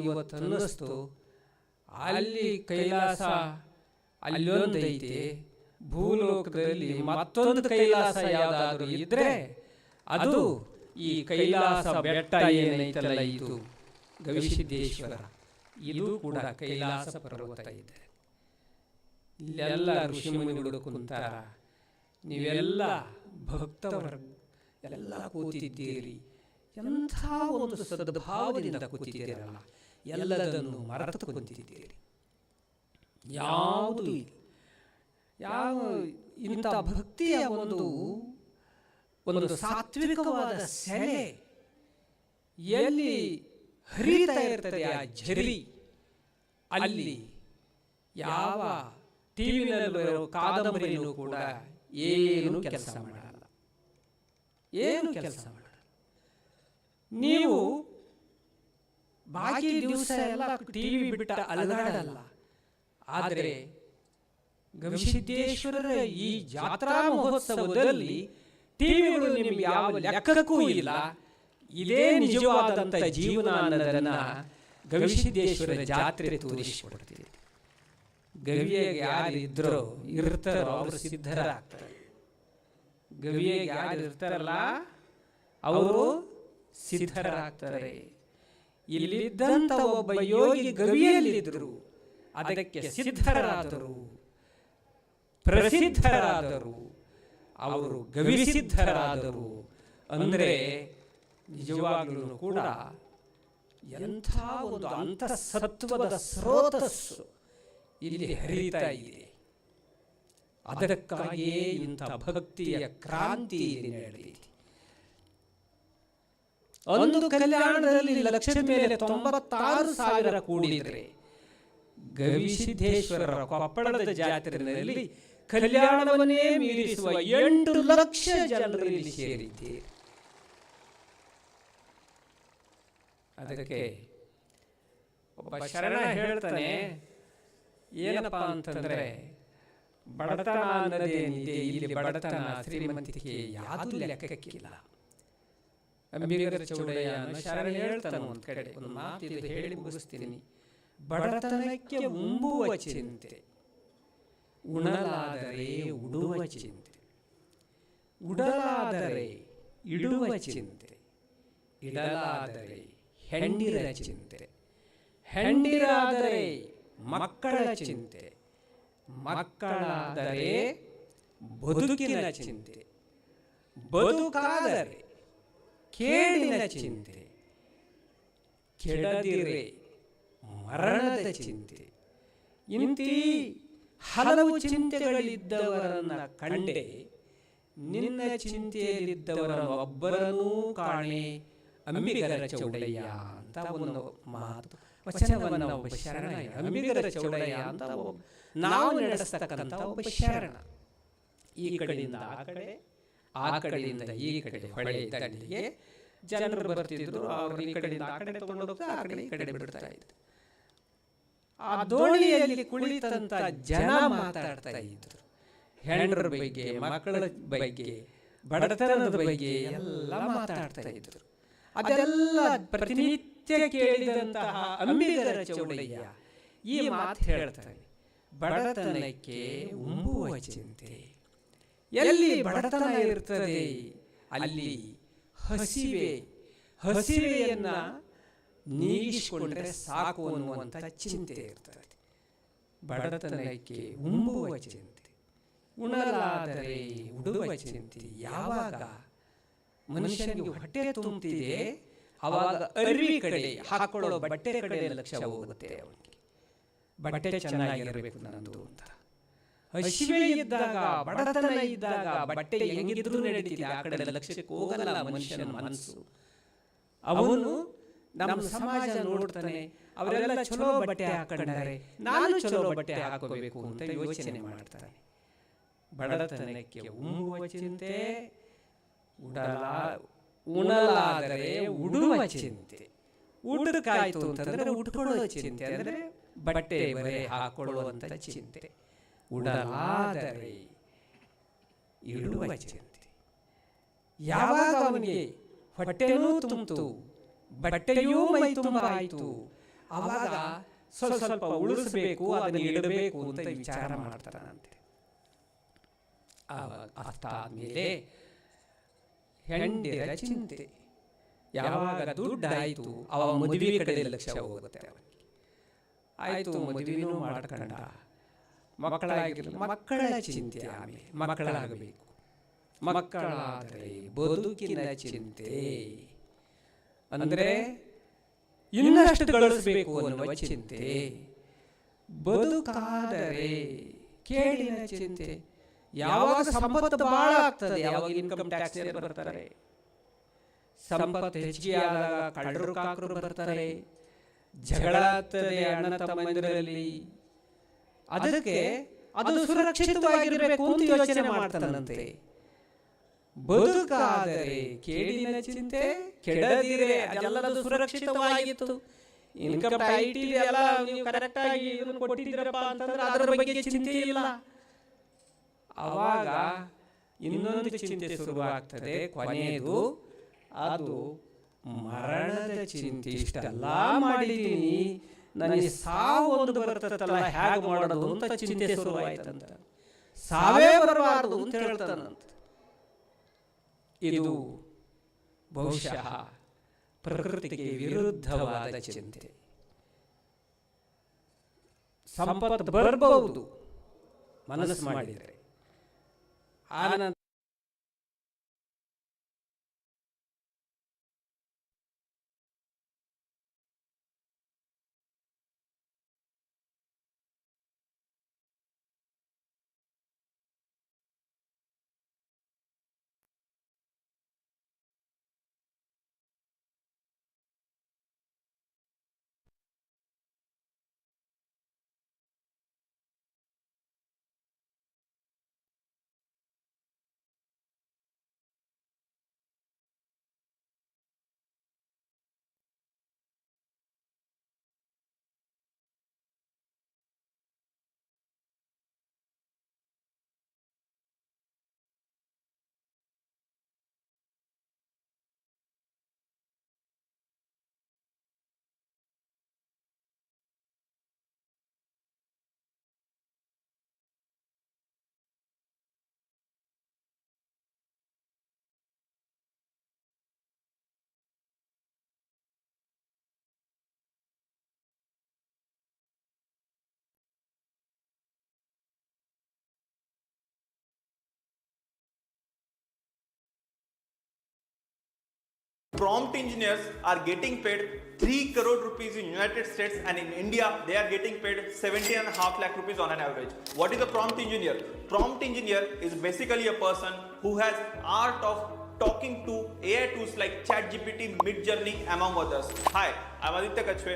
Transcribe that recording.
ಇವತ್ತು ಅನ್ನಿಸ್ತು ಅಲ್ಲಿ ಕೈಲಾಸ ಅಲ್ಲೊಂದೈತೆ. ಭೂಲೋಕದಲ್ಲಿ ಮತ್ತೊಂದು ಕೈಲಾಸ ಯಾವುದಾದ್ರೂ ಇದ್ರೆ ಅದು ಈ ಕೈಲಾಸ ಬೆಟ್ಟ ಏನೈತಲ್ಲ ಇದು? ಗವಿಸಿದ್ದೇಶ್ವರ. ಇದು ಕೂಡ ಕೈಲಾಸ ಪರ್ವತ ಇದೆ. ಇಲ್ಲೆಲ್ಲ ಋಷಿಮುನಿಗಳು ಕುಂತಾರ, ನೀವೆಲ್ಲ ಭಕ್ತವರ, ಎಲ್ಲ ಕೂತಿದ್ದೀರಿ. ಎಂಥ ಒಂದು ಸದ್ಭಾವದಿಂದ ಕೂತಿದ್ದೀರಲ್ಲ. ಎಲ್ಲದನ್ನು ಮರೆತು ಕುಂತಿದ್ದೀರಿ ಯಾವುದು ಇಲ್ಲ. ಯಾವ ಇಂಥ ಭಕ್ತಿಯ ಒಂದು ಒಂದು ಸಾತ್ವಿಕವಾದ ಸೆಲೆ ಎಲ್ಲಿ ಹರಿತಾ ಇರ್ತದೆ ಆ ಝರಿ? ಅಲ್ಲಿ ಯಾವ ಟಿವಿನಲ್ಲಿ ಬರೋ ಕಾದಂಬರಿನೂ ಕೂಡ ಏನು ಕೆಲಸ ಮಾಡಲ್ಲ. ಏನು ಕೆಲಸ ಮಾಡಲ್ಲ. ನೀವು ಬಾಕಿ ದಿವಸ ಎಲ್ಲ ಟಿವಿ ಬಿಟ್ಟ ಅಲಗಾಡಲ್ಲ ಆದರೆ ಗವಿಸಿದ್ದೇಶ್ವರರ ಈ ಜಾತ್ರಾ ಮಹೋತ್ಸವದಲ್ಲಿ ಟಿವಿಗಳು ನಿಮಗೆ ಯಾವ ಲೆಕ್ಕಕ್ಕೂ ಇಲ್ಲ. ಇದೇ ನಿಜವಾದಂಥ ಜೀವನ ಅನ್ನೋದನ್ನ ಗವಿಸಿದ್ದೇಶ್ವರ ಜಾತ್ರೆ ತೋರಿಸಿಕೊಡ್ತೀವಿ ಗವಿಯಾಗಿ ಯಾರು ಇದ್ರೋ ಇರ್ತಾರೋ ಅವರು ಸಿದ್ಧರಾಗ್ತಾರೆ. ಗವಿಯಾಗಿ ಯಾರು ಇರ್ತಾರಲ್ಲ ಅವರು ಸಿದ್ಧರಾಗ್ತಾರೆ. ಇಲ್ಲಿದ್ದಂಥ ಒಬ್ಬ ಯೋಗಿ ಗವಿಯಲ್ಲಿದ್ದರು. ಅದಕ್ಕೆ ಸಿದ್ಧರಾದರು. ಪ್ರಸಿದ್ಧರಾದರು. ಅವರು ಗವಿಸಿದ್ಧರಾದರು. ಅಂದರೆ ನಿಜವಾಗಲೂ ಕೂಡ ಎಂಥ ಒಂದು ಅಂತಸತ್ವದ ಸ್ರೋತಸ್ಸು ಇಲ್ಲಿ ಹರಿತಾ ಇದೆ. ಅದಕ್ಕಾಗಿಯೇ ಇಂಥ ಭಕ್ತಿಯ ಕ್ರಾಂತಿ ಇಲ್ಲಿ ನಡೆದಿದೆ ಒಂದು ಕಲ್ಯಾಣದಲ್ಲಿ ಲಕ್ಷದ ಮೇಲೆ ತೊಂಬತ್ತಾರು ಸಾವಿರ ಕೂಡಿದರೆ. ಗವಿಸಿದ್ದೇಶ್ವರರ ಕೊಪ್ಪಳದ ಜಾತ್ರೆಯಲ್ಲಿ ಕಲ್ಯಾಣವನ್ನೇ ಮೀರಿಸುವ ಎಂಟು ಲಕ್ಷ ಜನರಲ್ಲಿ ಸೇರಿದ್ದೀರಿ ಅದಕ್ಕೆ ಒಬ್ಬ ಶರಣ ಹೇಳ್ತಾನೆ, ಏನಪ್ಪಾ ಅಂತಂದ್ರೆ, ಬಡತನ ಅನ್ನೋದೇನಿದೆ, ಇಲ್ಲಿ ಬಡತನ ಶ್ರೀಮಂತಿಕೆ ಯಾವುದು ಲೆಕ್ಕಕ್ಕಿಲ್ಲ. ಅಂಬಿಗರ ಚೌಡಯ್ಯ ಶರಣ ಹೇಳ್ತಾನೆ ಒಂದು ಕಡೆ. ಒಂದು ಮಾತಿದೆ ಹೇಳಿ ಮುಗಿಸ್ತೀನಿ. ಬಡತನಕ್ಕೆ ಉಂಬುವ ಚಿಂತೆ. ಉಣಲಾದರೆ ಉಡುವ ಚಿಂತೆ. ಉಡಲಾದರೆ ಇಡುವ ಚಿಂತೆ. ಇಡಲಾದರೆ ಹೆಂಡಿರ ಚಿಂತೆ. ಹೆಂಡಿರಾದರೆ ಮಕ್ಕಳ ಚಿಂತೆ. ಮಕ್ಕಳಾದರೆ ಬದುಕಿನ ಚಿಂತೆ. ಬದುಕಾದರೆ ಕೇಡಿನ ಚಿಂತೆ. ಕೆಡದಿರೆ ಮರಣದ ಚಿಂತೆ. ಇಂತಿ ಹಲವು ಚಿಂತೆಗಳಿದ್ದವರನ್ನ ಕಂಡೆ. ನಿನ್ನ ಚಿಂತೆಯಲ್ಲಿದ್ದವರ ಒಬ್ಬರನ್ನೂ ಕಾಣೆ. ಅಂಬಿಗರ ಚೌಡಯ್ಯ ಅಂತ ಒಂದು ಮಾತು. ವಚನವನ್ನ ಒಬ್ಬ ಶರಣ ಅಂಬಿಗರ ಚೌಡಯ್ಯ ಅಂತ ನಾವು ನಡೆಸ್ತಕ್ಕಂಥ ಒಬ್ಬ ಶರಣ. ಈ ಕಡೆಯಿಂದ ಆ ಕಡೆ ಆ ಕಡೆಯಿಂದ ಈ ಕಡೆ ಹೊಳೆ ದಂಡೆಗೆ ಜನರು ಬರ್ತಿದ್ರು ಅವ್ರು ಈ ಕಡೆಯಿಂದ ಆ ಕಡೆ ತಗೊಂಡು ಹೋಗ್ತಾ ಆ ಕಡೆ ಈ ಕಡೆ ಬಿಡ್ತಾ ಇದ್ರು. ಆ ದೋಣಿಯಲ್ಲಿ ಕುಳಿತಂತ ಜನ ಮಾತಾಡ್ತಾ ಇದ್ರು. ಹೆಣ್ಣರ ಬಗ್ಗೆ ಮಕ್ಕಳ ಬಗ್ಗೆ ಬಡತನದ ಬಗ್ಗೆ ಎಲ್ಲ ಮಾತಾಡ್ತಾ ಇದ್ರು. ಅದೆಲ್ಲ ಪ್ರತಿನಿತ್ಯ ಕೇಳಿದಂತಹ ಅಂಬಿಗರ ಚೌಡಯ್ಯ ಈ ಮಾತು ಹೇಳ್ತಾರೆ ಬಡತನಕ್ಕೆ ಉಂಬುವ ಚಿಂತೆ. ಎಲ್ಲಿ ಬಡತನ ಇರ್ತದೆ ಅಲ್ಲಿ ಹಸಿವೆ ಹಸಿವೆಯನ್ನ ನೀಗಿಸಿಕೊಂಡ್ರೆ ಸಾಕು ಅನ್ನುವಂಥ ಚಿಂತೆ ಇರ್ತದೆ. ಬಡತನಕ್ಕೆ ಉಂಬುವ ಚಿಂತೆ ಉಣಲಾದರೆ ಉಡುವ ಚಿಂತೆ. ಯಾವಾಗ ಮನುಷ್ಯನಿಗೆ ಹೊಟ್ಟೆ ತುಂಬುತ್ತಿದೆ ಅವಾಗ ಅರಿವಿ ಕಡೆ ಹಾಕೊಳ್ಳೋ ಬಟ್ಟೆ ಕಡೆ ಲಕ್ಷ್ಯ ಹೋಗುತ್ತೆ ಅವನಿಗೆ. ಬಟ್ಟೆ ಚೆನ್ನಾಗಿರಬೇಕು ನಂದು ಅಂತ. ಹಸಿವೆ ಇದ್ದಾಗ ಬಡತನ ಇದ್ದಾಗ ಬಟ್ಟೆ ಹೆಂಗಿದ್ರು ನಡೀತಿದೆ ಆ ಕಡೆ ಲಕ್ಷ್ಯಕ್ಕೆ ಹೋಗಲ್ಲ ಮನುಷ್ಯನ ಮನಸ್ಸು. ಅವನು ನಮ್ಮ ಸಮಾಜ ನೋಡ್ತಾನೆ ಅವರೆಲ್ಲ ಚಲೋ ಬಟ್ಟೆ ಹಾಕೊಂಡಿದ್ದಾರೆ ನಾನು ಚಲೋ ಬಟ್ಟೆ ಹಾಕೋಬೇಕು ಅಂತ ಯೋಚನೆ ಮಾಡ್ತಾನೆ ಬಡತನಕ್ಕೆ ಉಮ್ಮುವ ಚಿಂತೆ ಉಡಲ ಉಣಲಾದರೆ ಉಡುವ ಚಿಂತೆ. ಊಟಕ್ಕಾಯ್ತು ಅಂತಂದ್ರೆ ಉಟ್ಕೊಳ್ಳೋ ಚಿಂತೆ ಅಂದ್ರೆ ಬಟ್ಟೆ ಬರೆ ಹಾಕೊಳ್ಳುವಂತ ಚಿಂತೆ. ಉಡಲಾದರೆ. ಇಡುವ ಚಿಂತೆ ಯಾವಾಗ ಅವನಿಗೆ ಹೊಟ್ಟೆಯೂ ತುಂಬಿತು, ಬಟ್ಟೆಯೂ ಮೈ ತುಂಬ ಆಯಿತು ಅವಾಗ ಸ್ವಲ್ಪ ಸ್ವಲ್ಪ ಉಳಿಸಬೇಕು, ಅದನ್ನು ಇಡಬೇಕು ಅಂತ ವಿಚಾರ ಮಾಡ್ತಾನಂತೆ. ಆವಾಗ ಅಷ್ಟಾದ್ಮೇಲೆ ಹೆಂಡಿರ ಚಿಂತೆ. ಯಾವಾಗ ದುಡ್ಡಾಯಿತು, ಅವ ಮದುವೆ ಕಡೆ ಲಕ್ಷ್ಯ ಹೋಗುತ್ತೆ ಅವನಿಗೆ. ಆಯಿತು, ಮದುವೆನೂ ಮಾಡ್ಕೊಂಡ. ಮಕ್ಕಳಾಗಿರಲಿಲ್ಲ ಮಕ್ಕಳ ಚಿಂತೆ ಆಮೇಲೆ ಮಕ್ಕಳಾಗಬೇಕು. ಮಕ್ಕಳಾದರೆ ಬದುಕಿನ ಚಿಂತೆ. ಅಂದರೆ ಇನ್ನಷ್ಟು ಗಳಿಸಬೇಕು ಅನ್ನುವ ಚಿಂತೆ. ಬದುಕಾದರೆ ಕೇಳಿನ ಚಿಂತೆ. ಯಾವಾಗ ಸಂಪತ್ತು ಬಹಳ ಆಗ್ತದೆ ಯಾವಾಗ ಇನ್ಕಮ್ ಟ್ಯಾಕ್ಸ್ ಬರ್ತಾರೆ. ಸಂಪತ್ತು ಹೆಚ್ಚಿಗೆ ಆದಾಗ ಕಳ್ಳರು, ಕಾಕರು ಬರ್ತಾರೆ. ಜಗಳ ಆಗ್ತದೆ ಅಣ್ಣ ತಮ್ಮಂದಿರಲ್ಲಿ. ಅದಕ್ಕೆ ಅದು ಸುರಕ್ಷಿತವಾಗಿರಬೇಕು ಅಂತ ಯೋಚನೆ ಮಾಡ್ತಾನಂತೆ. ಬದುಕಾದರೆ ಕೇಡಿನ ಚಿಂತೆ ಕೆಡದಿರೆ ಅದೆಲ್ಲದೂ ಸುರಕ್ಷಿತವಾಗಿತ್ತು. ಇನ್ಕಮ್ ಐಟಿ ಎಲ್ಲ ನೀವು ಕರೆಕ್ಟ್ ಆಗಿ ಇದನ್ನು ಕೊಟ್ಟಿದ್ದೀರಪ್ಪ ಅಂತಂದ್ರೆ ಅದರ ಬಗ್ಗೆ ಚಿಂತೆ ಇಲ್ಲ. ಆವಾಗ ಇನ್ನೊಂದು ಚಿಂತೆ ಶುರುವಾಗ್ತದೆ ಕೊನೆಯದು ಅದು ಮರಣದ ಚಿಂತೆ. ಇಷ್ಟೆಲ್ಲ ಮಾಡಿದ್ದೀನಿ ನನಗೆ ಸಾವು ಒಂದು ಬರ್ತದಲ್ಲ ಹೇಗೆ ಮಾಡೋದು ಅಂತ ಚಿಂತೆ ಶುರುವಾಯ್ತಂತ. ಸಾವೇ ಬರಬಾರದು ಅಂತ ಹೇಳ್ತಾನಂತ. ಇದು ಬಹುಶಃ ಪ್ರಕೃತಿಗೆ ವಿರುದ್ಧವಾದ ಚಿಂತೆ. ಸಂಪತ್ತು ಬರಬಹುದು, ಮನಸ್ಸು ಮಾಡಿದರೆ. ಆನಂತರ prompt engineers are getting paid 3 crore rupees in united states and in india they are getting paid 70 and a half lakh rupees on an average. What is a prompt engineer? Prompt engineer is basically a person who has art of talking to ai tools like chatgpt midjourney among others. Hi i'm aditya kachwe